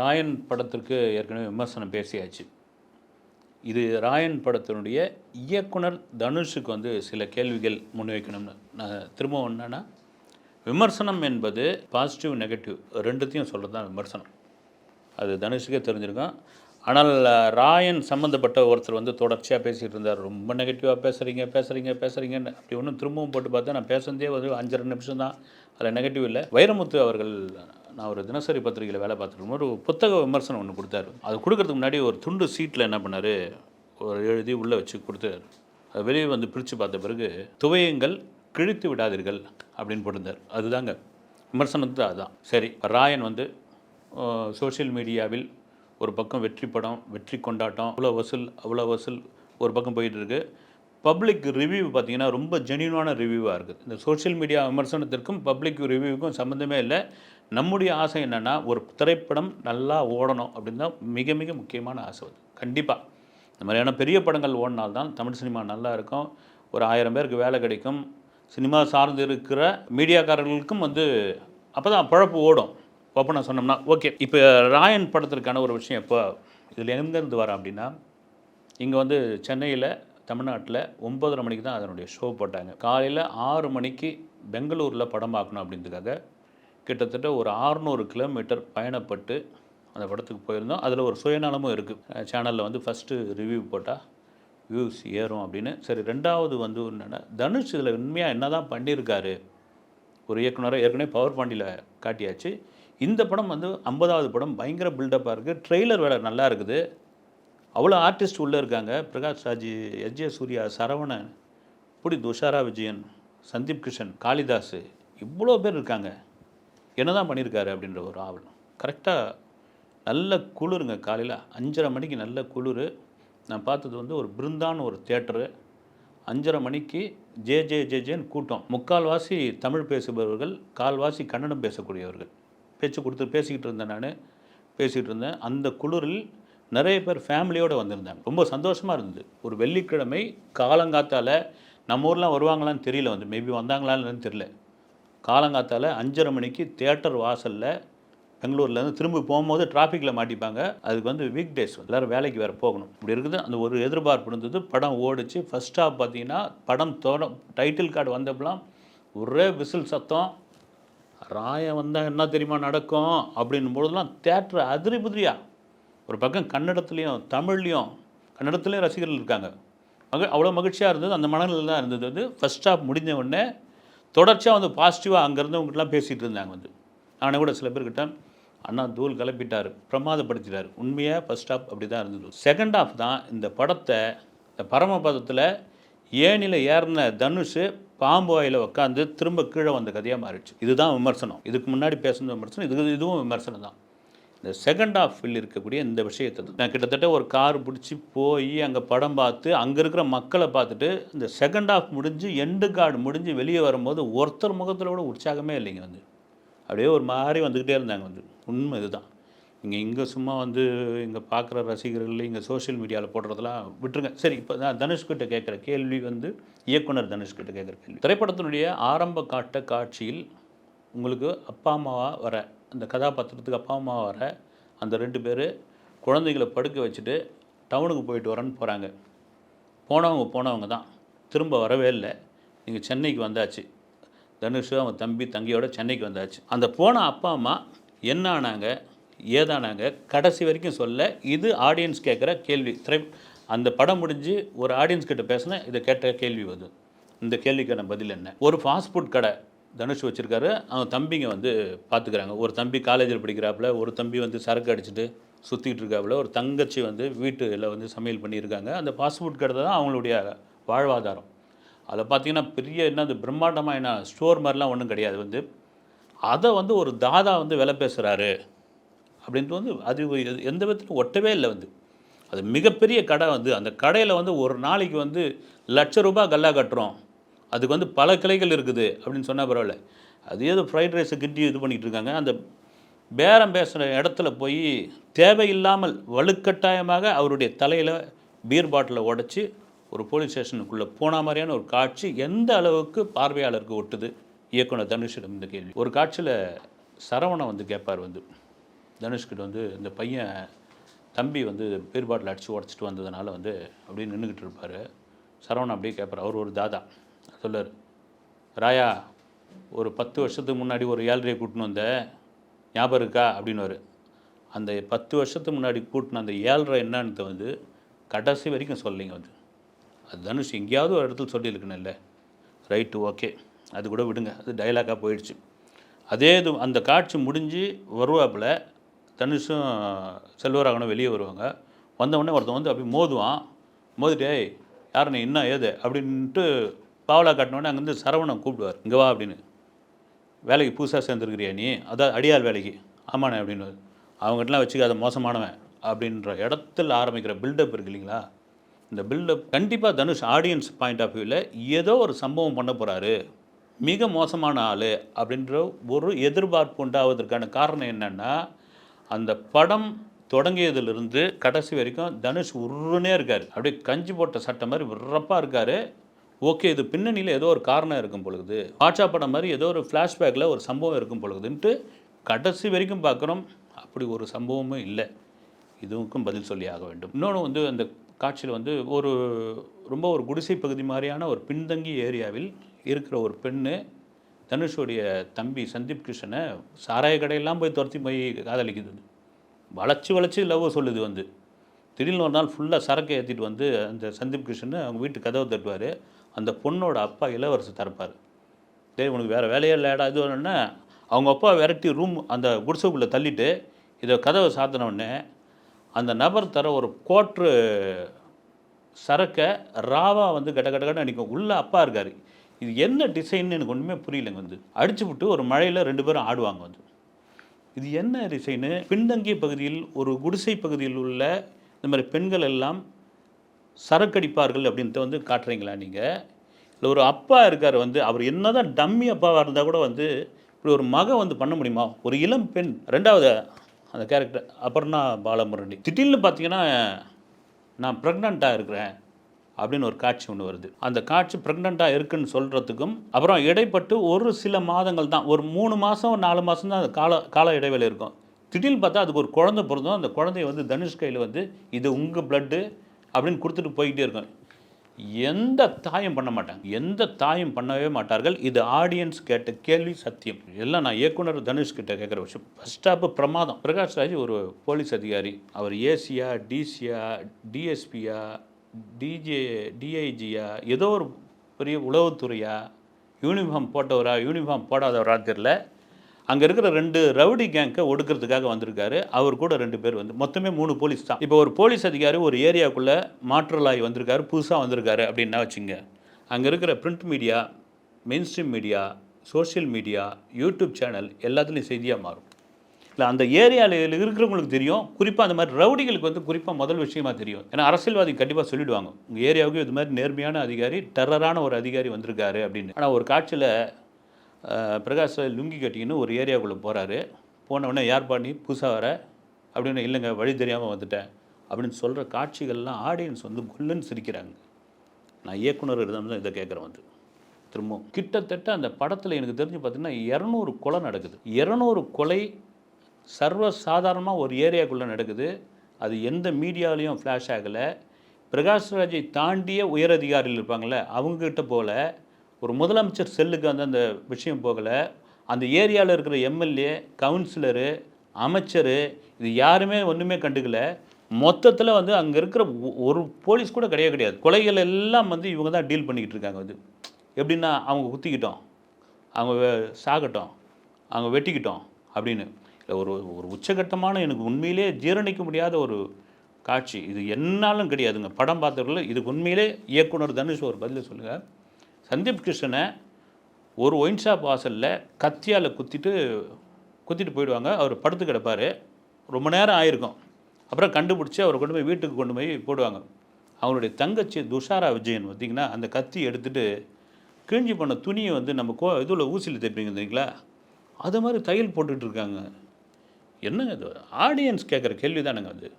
ராயன் படத்திற்கு ஏற்கனவே விமர்சனம் பேசியாச்சு. இது ராயன் படத்தினுடைய இயக்குனர் தனுஷுக்கு வந்து சில கேள்விகள் முன்வைக்கணும்னு. நான் திரும்ப என்னென்னா விமர்சனம் என்பது பாசிட்டிவ் நெகட்டிவ் ரெண்டுத்தையும் சொல்கிறது தான் விமர்சனம். அது தனுஷுக்கே தெரிஞ்சிருக்கோம். ஆனால் ராயன் சம்மந்தப்பட்ட ஒருத்தர் வந்து தொடர்ச்சியாக பேசிகிட்டு இருந்தார். ரொம்ப நெகட்டிவாக பேசுகிறீங்க பேசுகிறீங்க பேசுகிறீங்கன்னு அப்படி ஒன்றும் திரும்பவும் போட்டு பார்த்தா நான் பேசுனதே வந்து அஞ்சரை நிமிஷம் தான் அதில் நெகட்டிவ் இல்லை. வைரமுத்து அவர்கள் நான் ஒரு தினசரி பத்திரிகையில் வேலை பார்த்துருக்கும் ஒரு புத்தக விமர்சனம் ஒன்று கொடுத்தாரு. அது கொடுக்கறதுக்கு முன்னாடி ஒரு துண்டு சீட்டில் என்ன பண்ணார்? ஒரு எழுதி உள்ளே வச்சு கொடுத்தாரு. அது வெளியே வந்து பிரித்து பார்த்த பிறகு துவையுங்கள் கிழித்து விடாதீர்கள் அப்படின்னு போட்டிருந்தார். அதுதாங்க. விமர்சனத்து அதுதான். சரி ராயன் வந்து சோஷியல் மீடியாவில் ஒரு பக்கம் வெற்றி படம் வெற்றி கொண்டாட்டம் அவ்வளோ வசூல் அவ்வளோ வசூல் ஒரு பக்கம் போயிட்டு இருக்குது பப்ளிக் ரிவ்யூ பார்த்தீங்கன்னா ரொம்ப ஜெனியூனான ரிவ்யூவாக இருக்குது. இந்த சோஷியல் மீடியா விமர்சனத்திற்கும் பப்ளிக் ரிவ்யூவுக்கும் சம்மந்தமே இல்லை. நம்முடைய ஆசை என்னென்னா ஒரு திரைப்படம் நல்லா ஓடணும் அப்படின்னு தான் மிக மிக முக்கியமான ஆசை அது. கண்டிப்பாக இந்த மாதிரியான பெரிய படங்கள் ஓடினால்தான் தமிழ் சினிமா நல்லா இருக்கும். ஒரு ஆயிரம் பேருக்கு வேலை கிடைக்கும். சினிமா சார்ந்து இருக்கிற மீடியாக்காரர்களுக்கும் வந்து அப்போ தான் பழப்பு ஓடும். ஓப்பனாக சொன்னோம்னா ஓகே இப்போ ராயன் படத்திற்கான ஒரு விஷயம் இப்போ இதில் எங்கேருந்து வர அப்படின்னா இங்கே வந்து சென்னையில் தமிழ்நாட்டில் ஒம்பதரை மணிக்கு தான் அதனுடைய ஷோ போட்டாங்க. காலையில் ஆறு மணிக்கு பெங்களூரில் படம் பார்க்கணும் அப்படின்றதுக்காக கிட்டத்தட்ட ஒரு 600 கிலோமீட்டர் பயணப்பட்டு அந்த படத்துக்கு போயிருந்தோம். அதில் ஒரு சுயநலமும் இருக்குது சேனலில் வந்து ஃபஸ்ட்டு ரிவ்யூ போட்டால் வியூஸ் ஏறும் அப்படின்னு. சரி ரெண்டாவது வந்து என்னென்னா தனுஷ் இதில் உண்மையாக என்ன தான் பண்ணியிருக்காரு? ஒரு இயக்குனரை ஏற்கனவே பவர் பாண்டியில் காட்டியாச்சு. இந்த படம் வந்து ஐம்பதாவது படம் பயங்கர பில்டப்பாக இருக்குது ட்ரெய்லர் வேலை நல்லா இருக்குது. அவ்வளோ ஆர்டிஸ்ட் உள்ளே இருக்காங்க. பிரகாஷ் ராஜ் எஸ். சூர்யா சரவணன் இப்படி துஷாரா விஜயன் சந்தீப் கிருஷ்ணன் காளிதாஸ் இவ்வளோ பேர் இருக்காங்க. என்ன தான் பண்ணியிருக்காரு அப்படின்ற ஒரு ஆவல். கரெக்டாக நல்ல குளிருங்க காலையில் அஞ்சரை மணிக்கு நல்ல குளிர். நான் பார்த்தது வந்து ஒரு பிருந்தான்னு ஒரு தேட்டரு அஞ்சரை மணிக்கு ஜே ஜே ஜே ஜேன்னு கூட்டம். முக்கால்வாசி தமிழ் பேசுபவர்கள் கால்வாசி கன்னடம் பேசக்கூடியவர்கள். பேச்சு கொடுத்து பேசிக்கிட்டு இருந்தேன் நான். பேசிகிட்டு இருந்தேன். அந்த குளிரில் நிறைய பேர் ஃபேமிலியோடு வந்திருந்தாங்க. ரொம்ப சந்தோஷமாக இருந்தது. ஒரு வெள்ளிக்கிழமை காலங்காத்தால் நம்ம ஊர்லாம் வருவாங்களான்னு தெரியல வந்து. மேபி வந்தாங்களான்னு தெரியல. காலங்காத்தால் அஞ்சரை மணிக்கு தேட்டர் வாசலில் பெங்களூர்லேருந்து திரும்பி போகும்போது டிராஃபிக்கில் மாட்டிப்பாங்க. அதுக்கு வந்து வீக் டேஸ் எல்லோரும் வேலைக்கு வேறு போகணும். இப்படி இருக்குது. அந்த ஒரு எதிர்பார்ப்பு இருந்தது. படம் ஓடிச்சு. ஃபஸ்ட் ஹாஃப் பார்த்தீங்கன்னா படம் தோட டைட்டில் கார்டு வந்தப்பெல்லாம் ஒரே விசில் சத்தம். ராயம் வந்தால் என்ன தெரியுமா நடக்கும்? அப்படின்னும் பொழுதுலாம் தேட்டர் அதிரி புதிரியாக ஒரு பக்கம் கன்னடத்துலேயும் தமிழ்லேயும் கன்னடத்துலேயும் ரசிகர்கள் இருக்காங்க. மக அவ்வளோ மகிழ்ச்சியாக இருந்தது அந்த மனநிலை தான் இருந்தது. வந்து ஃபஸ்ட் ஹாஃப் முடிஞ்ச உடனே தொடர்ச்சியாக வந்து பாசிட்டிவாக அங்கேருந்து அவங்ககிட்டலாம் பேசிகிட்டு இருந்தாங்க வந்து. நானே கூட சில பேர்கிட்ட அண்ணா தூள் கிளப்பிட்டார் பிரமாதப்படுத்திட்டார். உண்மையாக ஃபஸ்ட் ஹாஃப் அப்படி தான் இருந்தது. செகண்ட் ஹாஃப் தான் இந்த படத்தை இந்த பரமபதத்தில் ஏனில் ஏறின தனுஷ் பாம்பு வாயில் உட்காந்து திரும்ப கீழே வந்த கதையாக மாறிடுச்சு. இதுதான் விமர்சனம். இதுக்கு முன்னாடி பேசுன விமர்சனம் இது இதுவும் விமர்சனம் தான். இந்த செகண்ட் ஹாஃபில் இருக்கக்கூடிய இந்த விஷயத்தை நான் கிட்டத்தட்ட ஒரு கார் பிடிச்சி போய் அங்கே படம் பார்த்து அங்கே இருக்கிற மக்களை பார்த்துட்டு இந்த செகண்ட் ஹாஃப் முடிஞ்சு எண்டு கார்டு முடிஞ்சு வெளியே வரும்போது ஒருத்தர் முகத்தில் கூட உற்சாகமே இல்லைங்க வந்து. அப்படியே ஒரு மாதிரி வந்துக்கிட்டே இருந்தாங்க வந்து. உண்மை இதுதான். இங்கே இங்கே சும்மா வந்து இங்கே பார்க்குற ரசிகர்கள் இங்கே சோஷியல் மீடியாவில் போடுறதெல்லாம் விட்டுருங்க. சரி இப்போ நான் தனுஷ்கிட்ட கேட்குற கேள்வி வந்து இயக்குனர் தனுஷ்கிட்ட கேட்குற கேள்வி. திரைப்படத்தினுடைய ஆரம்ப காட்ட காட்சியில் உங்களுக்கு அப்பா அம்மாவாக வர அந்த கதாபாத்திரத்துக்கு அப்பா அம்மா வர அந்த ரெண்டு பேர் குழந்தைகளை படுக்க வச்சுட்டு டவுனுக்கு போயிட்டு வரேன்னு போகிறாங்க போனவங்க போனவங்க தான். திரும்ப வரவே இல்லை. நீங்கள் சென்னைக்கு வந்தாச்சு. தனுஷ் அவன் தம்பி தங்கியோட சென்னைக்கு வந்தாச்சு. அந்த போன அப்பா அம்மா என்ன ஆனாங்க ஏதானாங்க கடைசி வரைக்கும் சொல்ல இது ஆடியன்ஸ் கேட்குற கேள்வி. திரை அந்த படம் முடிஞ்சு ஒரு ஆடியன்ஸ் கிட்ட பேசினா இதை கேட்ட கேள்வி வருது. இந்த கேள்விக்கான பதில் என்ன? ஒரு ஃபாஸ்ட் ஃபுட் கடை தனுஷ் வச்சுருக்காரு. அவங்க தம்பிங்க வந்து பார்த்துக்கிறாங்க ஒரு தம்பி காலேஜில் படிக்கிறாப்புல ஒரு தம்பி வந்து சரக்கு அடிச்சுட்டு சுற்றிக்கிட்டு இருக்காப்புல ஒரு தங்கச்சி வந்து வீட்டில் வந்து சமையல் பண்ணியிருக்காங்க அந்த பாஸ்போர்ட் கடை தான் அவங்களுடைய வாழ்வாதாரம். அதில் பார்த்தீங்கன்னா பெரிய என்ன அது பிரம்மாண்டமாக என்ன ஸ்டோர் மாதிரிலாம் ஒன்றும் கிடையாது. வந்து அதை வந்து ஒரு தாதா வந்து விலை பேசுகிறாரு அப்படின்ட்டு வந்து அது எந்த விதத்திலும் ஒட்டவே இல்லை வந்து. அது மிகப்பெரிய கடை வந்து அந்த கடையில் வந்து ஒரு நாளைக்கு வந்து லட்ச ரூபாய் கல்லா கட்டுறோம். அதுக்கு வந்து பல கிளைகள் இருக்குது அப்படின்னு சொன்னால் பரவாயில்ல. அது ஏதோ ஃப்ரைட் ரைஸை கிட்டி இது பண்ணிகிட்டு இருக்காங்க. அந்த பேரம் பேசுகிற இடத்துல போய் தேவையில்லாமல் வலுக்கட்டாயமாக அவருடைய தலையில் பீர் பாட்டிலை உடச்சி ஒரு போலீஸ் ஸ்டேஷனுக்குள்ளே போன மாதிரியான ஒரு காட்சி எந்த அளவுக்கு பார்வையாளருக்கு ஒட்டுது? இயக்குனர் தனுஷிடம் இந்த கேள்வி. ஒரு காட்சியில் சரவணன் வந்து கேட்பார் வந்து. தனுஷ்கிட்ட வந்து இந்த பையன் தம்பி வந்து பீர் பாட்டில் அடித்து உடச்சிட்டு வந்ததுனால வந்து அப்படியே நின்றுக்கிட்டு இருப்பார். சரவணன் அப்படியே கேட்பார் அவர் ஒரு தாதா. சொல்லார். ராயா ஒரு பத்து வருஷத்துக்கு முன்னாடி ஒரு ஏழ்ரையை கூட்டின்னு வந்த ஞாபகம் இருக்கா? அப்படின்னுவார். அந்த பத்து வருஷத்துக்கு முன்னாடி கூட்டின அந்த ஏழ்ரை என்னன்னு வந்து கடைசி வரைக்கும் சொல்லலைங்க வந்து. அது தனுஷ் எங்கேயாவது ஒரு இடத்துல சொல்லியிருக்கணும்ல. Right okay. அது கூட விடுங்க. அது டைலாக்காக போயிடுச்சு. அதே இது அந்த காட்சி முடிஞ்சு வருவாப்புல தனுஷும் செல்வராகனும் வெளியே வருவாங்க. வந்தவொடனே ஒருத்தன் வந்து அப்படி மோதுவான். மோதிட்டே ஏய் யார் நீ? என்ன ஏது? அப்படின்ட்டு பாவலா காட்டினோடனே அங்கேருந்து சரவணன் கூப்பிடுவார் இங்கே வா அப்படின்னு. வேலைக்கு புதுசாக சேர்ந்துருக்கிறியா நீ? அதான் அடியாள் வேலைக்கு. ஆமாண்ணே அப்படின்னு. அவங்ககிட்டலாம் வச்சுக்காத மோசமானவன். அப்படின்ற இடத்துல ஆரம்பிக்கிற பில்டப் இருக்கு இல்லைங்களா? இந்த பில்டப் கண்டிப்பாக தனுஷ் ஆடியன்ஸ் பாயிண்ட் ஆஃப் வியூவில் ஏதோ ஒரு சம்பவம் பண்ண போகிறாரு மிக மோசமான ஆள் அப்படின்ற ஒரு எதிர்பார்ப்பு உண்டாவதற்கான காரணம் என்னென்னா அந்த படம் தொடங்கியதுலேருந்து கடைசி வரைக்கும் தனுஷ் உருன்னே இருக்கார். அப்படியே கஞ்சி போட்ட சட்டை மாதிரி விறப்பாக இருக்கார். ஓகே இது பின்னணியில் ஏதோ ஒரு காரணம் இருக்கும் பொழுது பாட்சா படம் மாதிரி ஏதோ ஒரு ஃப்ளாஷ்பேக்கில் ஒரு சம்பவம் இருக்கும் பொழுதுன்ட்டு கடைசி வரைக்கும் பார்க்குறோம். அப்படி ஒரு சம்பவமும் இல்லை. இதுவுக்கும் பதில் சொல்லி ஆக வேண்டும். இன்னொன்று வந்து அந்த காட்சியில் வந்து ஒரு ரொம்ப ஒரு குடிசை பகுதி மாதிரியான ஒரு பின்தங்கிய ஏரியாவில் இருக்கிற ஒரு பெண்ணு தனுஷோடைய தம்பி சந்தீப் கிருஷ்ணனை சாராய கடையெல்லாம் போய் துரத்தி போய் காதலிக்குது. வளைச்சி வளைச்சு லவ் சொல்லுது வந்து. திடீர்னு ஒரு நாள் ஃபுல்லாக சரக்கு ஏற்றிட்டு வந்து அந்த சந்தீப் கிருஷ்ணன் அவங்க வீட்டு கதவை தட்டுவார். அந்த பொண்ணோட அப்பா இளவரசு தரப்பார் டேய் உனக்கு வேறு வேலையே இல்லைடா இது வேணும்னா அவங்க அப்பா விரட்டி ரூம் அந்த குடிசைக்குள்ளே தள்ளிட்டு இதை கதவை சாத்தினோடனே அந்த நபர் தர ஒரு கோட்ரு சரக்கை ராவா வந்து கட கட கட அடிக்கும் உள்ளே அப்பா இருக்கார். இது என்ன டிசைன்னு எனக்கு ஒன்றுமே புரியலைங்க வந்து. அடிச்சு விட்டு ஒரு மழையில் ரெண்டு பேரும் ஆடுவாங்க வந்து. இது என்ன டிசைனு பின்தங்கிய பகுதியில் ஒரு குடிசை பகுதியில் உள்ள இந்த மாதிரி பெண்கள் எல்லாம் சரக்கடிப்பார்கள் அப்படின்ட்டு வந்து காட்டுறீங்களா நீங்கள் இல்லை ஒரு அப்பா இருக்கார் வந்து அவர் என்ன தான் டம்மி அப்பாவாக இருந்தால் கூட வந்து இப்படி ஒரு மகன் வந்து பண்ண முடியுமா? ஒரு இளம் பெண் ரெண்டாவது அந்த கேரக்டர் அபர்ணா பாலமுரளி. திடீர்னு பார்த்தீங்கன்னா நான் ப்ரெக்னெண்ட்டாக இருக்கிறேன் அப்படின்னு ஒரு காட்சி ஒன்று வருது. அந்த காட்சி ப்ரெக்னெண்ட்டாக இருக்குன்னு சொல்கிறதுக்கும் அப்புறம் இடைப்பட்டு ஒரு சில மாதங்கள் தான் ஒரு மூணு மாதம் நாலு மாதம் தான் அந்த கால கால இடைவேளை இருக்கும். திடீர்னு பார்த்தா அதுக்கு ஒரு குழந்தை பிறந்தோம் அந்த குழந்தைய வந்து தனுஷ் கையில் வந்து இது உங்கள் பிளட்டு அப்படின்னு கொடுத்துட்டு போய்கிட்டே இருக்கும். எந்த தாயம் பண்ண மாட்டாங்க. எந்த தாயம் பண்ணவே மாட்டார்கள். இது ஆடியன்ஸ் கேட்ட கேள்வி சத்தியம். எல்லாம் நான் இயக்குனர் தனுஷ் கிட்ட கேட்குற விஷயம். ஃபஸ்ட் ஸ்டாப்பு பிரமாதம். பிரகாஷ் ராஜ் ஒரு போலீஸ் அதிகாரி. அவர் ஏசியா டிசியா டிஎஸ்பியா டிஜே டிஐஜியா ஏதோ ஒரு பெரிய உளவுத்துறையா யூனிஃபார்ம் போட்டவரா யூனிஃபார்ம் போடாதவரா தெரில அங்கே இருக்கிற ரெண்டு ரவுடி கேங்கை ஒடுக்கிறதுக்காக வந்திருக்காரு. அவர் கூட ரெண்டு பேர் வந்து மொத்தமே மூணு போலீஸ் தான். இப்போ ஒரு போலீஸ் அதிகாரி ஒரு ஏரியாவுக்குள்ளே மாற்றலாகி வந்திருக்காரு புதுசாக வந்திருக்காரு அப்படின்னா வச்சுங்க. அங்கே இருக்கிற print media mainstream media social media YouTube channel எல்லாத்துலேயும் செய்தியாக மாறும். இல்லை அந்த ஏரியாவில் இருக்கிறவங்களுக்கு தெரியும். குறிப்பாக அந்த மாதிரி ரவுடிகளுக்கு வந்து குறிப்பாக முதல் விஷயமா தெரியும். ஏன்னா அரசியல்வாதி கண்டிப்பாக சொல்லிடுவாங்க. உங்கள் ஏரியாவுக்கு இது மாதிரி நேர்மையான அதிகாரி டெரரான ஒரு அதிகாரி வந்திருக்காரு அப்படின்னு. ஆனால் ஒரு காட்சியில் பிரகாஷ் ராஜ் லுங்கி கட்டிக்கின்னு ஒரு ஏரியாவுக்குள்ளே போகிறாரு போனவுடனே யார் பாண்டி புதுசாக வர? அப்படின்னு இல்லைங்க வழி தெரியாமல் வந்துட்டேன். அப்படின்னு சொல்கிற காட்சிகள்லாம் ஆடியன்ஸ் வந்து குல்லுன்னு சிரிக்கிறாங்க. நான் இயக்குனர் இருந்தாலும் தான் இதை கேட்குறேன் வந்து. திரும்பவும் கிட்டத்தட்ட அந்த படத்தில் எனக்கு தெரிஞ்சு பார்த்தீங்கன்னா இரநூறு கொலை நடக்குது. இரநூறு கொலை சர்வ சாதாரணமாக ஒரு ஏரியாக்குள்ளே நடக்குது. அது எந்த மீடியாலையும் ஃப்ளாஷ் ஆகலை. பிரகாஷ்ராஜை தாண்டிய உயரதிகாரிகள் இருப்பாங்களே அவங்கக்கிட்ட போல ஒரு முதலமைச்சர் செல்லுக்கு வந்து அந்த விஷயம் போகலை. அந்த ஏரியாவில் இருக்கிற எம்எல்ஏ கவுன்சிலரு அமைச்சர் இது யாருமே ஒன்றுமே கண்டுக்கல. மொத்தத்தில் வந்து அங்கே இருக்கிற ஒ- ஒரு போலீஸ் கூட கிடையவே கிடையாது. கொலைகள் எல்லாம் வந்து இவங்க தான் டீல் பண்ணிக்கிட்டு இருக்காங்க வந்து. எப்படின்னா அவங்க குத்திக்கிட்டோம். அவங்க சாகட்டும். அவங்க வெட்டிக்கிட்டோம் அப்படின்னு. இல்லை ஒரு ஒரு உச்சகட்டமான எனக்கு உண்மையிலே ஜீரணிக்க முடியாத ஒரு காட்சி. இது என்னாலும் கிடையாதுங்க. படம் பார்த்தவர்கள் இதுக்கு உண்மையிலே இயக்குனர் தனுஷ் ஒரு பதில் சொல்லுங்கள் சந்தீப் கிருஷ்ணனை ஒரு ஒயின் ஷாப் வாசலில் கத்தியால் குத்திட்டு குத்திட்டு போயிடுவாங்க. அவர் படுத்து கிடப்பார். ரொம்ப நேரம் ஆயிருக்கும். அப்புறம் கண்டுபிடிச்சி அவரை கொண்டு போய் வீட்டுக்கு கொண்டு போய் போடுவாங்க. அவருடைய தங்கச்சி துஷாரா விஜயன் பார்த்தீங்கன்னா அந்த கத்தி எடுத்துட்டு கிழிஞ்சி போன துணியை வந்து நம்ம கோ இதில் ஊசியில் தைப்பீங்க தெரியுங்களா? அது மாதிரி தையல் போட்டுட்ருக்காங்க என்னங்க இது? ஆடியன்ஸ் கேட்குற கேள்வி தானுங்க அது.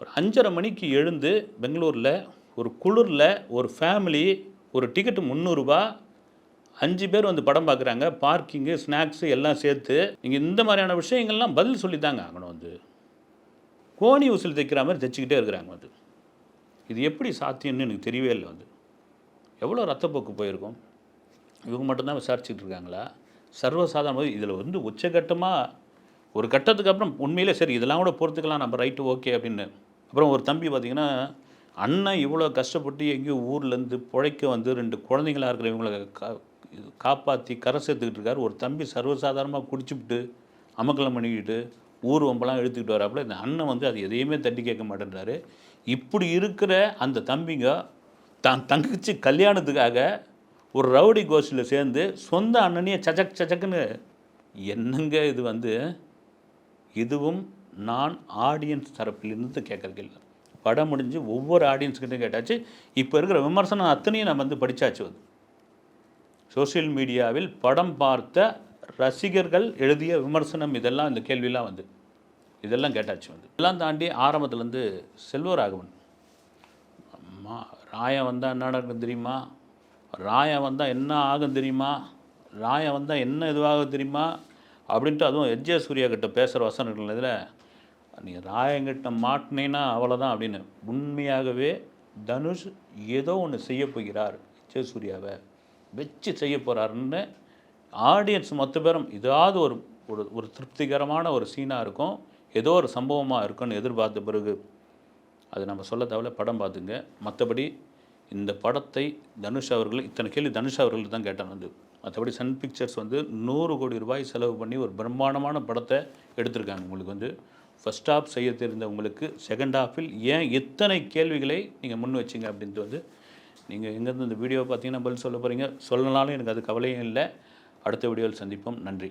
ஒரு அஞ்சரை மணிக்கு எழுந்து பெங்களூரில் ஒரு குளிரில் ஒரு ஃபேமிலி ஒரு டிக்கெட்டு முந்நூறுரூபா அஞ்சு பேர் வந்து படம் பார்க்குறாங்க பார்க்கிங்கு ஸ்நாக்ஸு எல்லாம் சேர்த்து நீங்கள் இந்த மாதிரியான விஷயங்கள்லாம் பதில் சொல்லித்தாங்க ஆகணும் வந்து. கோணி உசில் தைக்கிற மாதிரி தைச்சிக்கிட்டே இருக்கிறாங்க வந்து. இது எப்படி சாத்தியம்னு எனக்கு தெரியவே இல்லை வந்து. எவ்வளோ ரத்தப்போக்கு போயிருக்கும்? இவங்க மட்டும்தான் விசாரிச்சுட்டு இருக்காங்களா? சர்வசாதாரண இதில் வந்து உச்சகட்டமாக ஒரு கட்டத்துக்கு அப்புறம் உண்மையிலே சரி இதெல்லாம் கூட பொறுத்துக்கலாம் நம்ம ரைட்டு ஓகே அப்படின்னு. அப்புறம் ஒரு தம்பி பார்த்தீங்கன்னா அண்ணன் இவ்வளோ கஷ்டப்பட்டு எங்கேயோ ஊர்லேருந்து பிழைக்க வந்து ரெண்டு குழந்தைங்களா இருக்கிற இவங்களை கா காப்பாற்றி கரை சேர்த்துக்கிட்டு இருக்கார். ஒரு தம்பி சர்வசாதாரணமாக குடிச்சுப்பிட்டு அமக்கலம் பண்ணிக்கிட்டு ஊர் வம்பெல்லாம் இழுத்துக்கிட்டு வராப்புல இந்த அண்ணன் வந்து அது எதையுமே தட்டி கேட்க மாட்டேன்றாரு. இப்படி இருக்கிற அந்த தம்பிங்க தான் தங்கச்சி கல்யாணத்துக்காக ஒரு ரவுடி கோஷ்டியில் சேர்ந்து சொந்த அண்ணனையே சச்சக் சச்சக்குன்னு என்னங்க இது வந்து? இதுவும் நான் ஆடியன்ஸ் தரப்பிலிருந்து கேட்குறதில்லை. இல்லை படம் முடிஞ்சு ஒவ்வொரு ஆடியன்ஸ்கிட்டையும் கேட்டாச்சு. இப்போ இருக்கிற விமர்சனம் அத்தனையும் நம்ம வந்து படித்தாச்சு அது சோஷியல் மீடியாவில் படம் பார்த்த ரசிகர்கள் எழுதிய விமர்சனம் இதெல்லாம் இந்த கேள்வியெலாம் வந்து. இதெல்லாம் கேட்டாச்சு வந்து. இதெல்லாம் தாண்டி ஆரம்பத்துலேருந்து செல்வராகவன். அம்மா ராயம் வந்தால் என்ன நடக்கும் தெரியுமா? ராயம் வந்தால் என்ன ஆகும் தெரியுமா? ராயம் வந்தால் என்ன இதுவாகும் தெரியுமா? அப்படின்ட்டு அதுவும் எஜ்ஜே சூர்யா கிட்ட பேசுகிற வசனங்கள் இதில் நீ ராயங்கிட்ட மாட்டினேன்னா அவ்வளோதான் அப்படின்னு. உண்மையாகவே தனுஷ் ஏதோ ஒன்று செய்ய போகிறார் ஜெயசூர்யாவை சூர்யாவை வச்சு செய்ய போகிறாருன்னு ஆடியன்ஸ் மொத்த பேரும் ஏதாவது ஒரு ஒரு ஒரு திருப்திகரமான ஒரு சீனாக இருக்கும். ஏதோ ஒரு சம்பவமாக இருக்கும்னு எதிர்பார்த்த பிறகு அது நம்ம சொல்ல தேவையில்ல படம் பார்த்துங்க. மற்றபடி இந்த படத்தை தனுஷ் அவர்கள் இத்தனை கேள்வி தனுஷ் அவர்கள் தான் கேட்டேன் வந்து. மற்றபடி சன் பிக்சர்ஸ் வந்து நூறு கோடி ரூபாய் செலவு பண்ணி ஒரு பிரம்மாண்டமான படத்தை எடுத்திருக்காங்க. உங்களுக்கு வந்து ஃபஸ்ட் ஹாஃப் செய்ய தெரிந்த உங்களுக்கு செகண்ட் ஹாஃபில் ஏன் எத்தனை கேள்விகளை நீங்கள் முன் வச்சிங்க அப்படின்ட்டு வந்து நீங்கள் எங்கேருந்து இந்த வீடியோ பார்த்தீங்கன்னா பதில் சொல்ல போகிறீங்க சொல்லனாலும் எனக்கு அது கவலையும் இல்லை. அடுத்த வீடியோவில் சந்திப்போம். நன்றி.